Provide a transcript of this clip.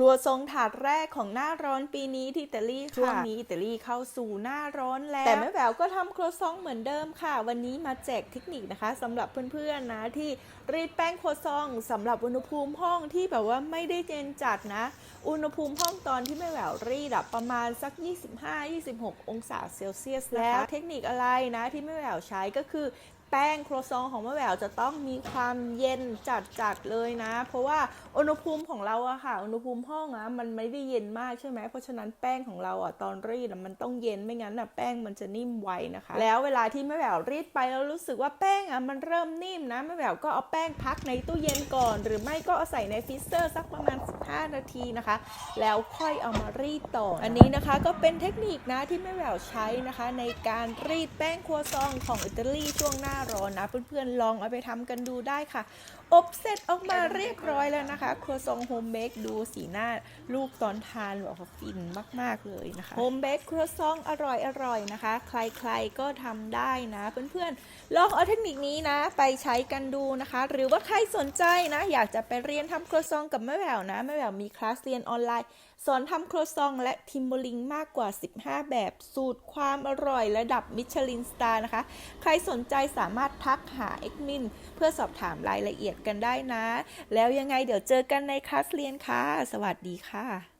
ครัวทรงถาดแรกของหน้าร้อนปีนี้ที่อิตาลีค่ะช่วงนี้อิตาลีเข้าสู่หน้าร้อนแล้ว แต่แม่แหววก็ทำครัวซองเหมือนเดิมค่ะ วันนี้มาแจกเทคนิคนะคะสำหรับเพื่อนๆนะที่รีดแป้งครัวซองสำหรับอุณหภูมิห้องที่แบบว่าไม่ได้เย็นจัดนะ อุณหภูมิห้องตอนที่แม่แหววรีดอะประมาณสัก 25-26 องศาเซลเซียสแล้วเทคนิคอะไรนะที่แม่แหววใช้ก็คือ แป้งครัวซองของแม่แหววจะต้องมีความเย็นจัดๆเลยนะ เพราะว่าอุณหภูมิของเราอะค่ะ อุณหภูมิห้องอะมันไม่ได้เย็นมากใช่ไหมเพราะฉะนั้นแป้งของเราอะตอนรีดอะมันต้องเย็นไม่งั้นอะแป้งมันจะนิ่มไวนะคะ แล้วเวลาที่แม่แหววรีดไปแล้วรู้สึกว่าแป้งอะมันเริ่มนิ่มนะแม่แหววก็เอาแป้งพักในตู้เย็นก่อน หรือไม่ก็เอาใส่ในฟรีเซอร์สักประมาณ 15 นาทีนะคะ แล้วค่อยเอามารีดต่อ อันนี้นะคะก็เป็นเทคนิคนะที่แม่แหววใช้นะคะ ในการรีดแป้งครัวซองของอิตาลีช่วงหน้าร้อนนะ เพื่อนๆ ลองเอาไปทำกันดูได้ค่ะ อบเสร็จออกมาเรียบร้อยแล้วนะคะ ครัวซองโฮมเบกดูสีหน้าลูกตอนทานแบบว่าฟินมาก ๆ เลยนะคะโฮมเบกครัวซองอร่อยๆนะคะ ใครๆก็ทำได้นะ เพื่อนๆ ลองเอาเทคนิคนี้นะ ไปใช้กันดูนะคะ หรือว่าใครสนใจนะ อยากจะไปเรียนทำครัวซองกับแม่แหววนะแม่แหววมีคลาสเรียนออนไลน์สอนทำครัวซองและทิมโบลิงมากกว่า 15 แบบสูตรความอร่อยระดับมิชลินสตาร์นะคะ ใครสนใจสามารถทักหาเอ็กมินเพื่อสอบถามรายละเอียดกันได้นะ แล้วยังไงเดี๋ยวเจอกันในคลาสเรียนค่ะ สวัสดีค่ะ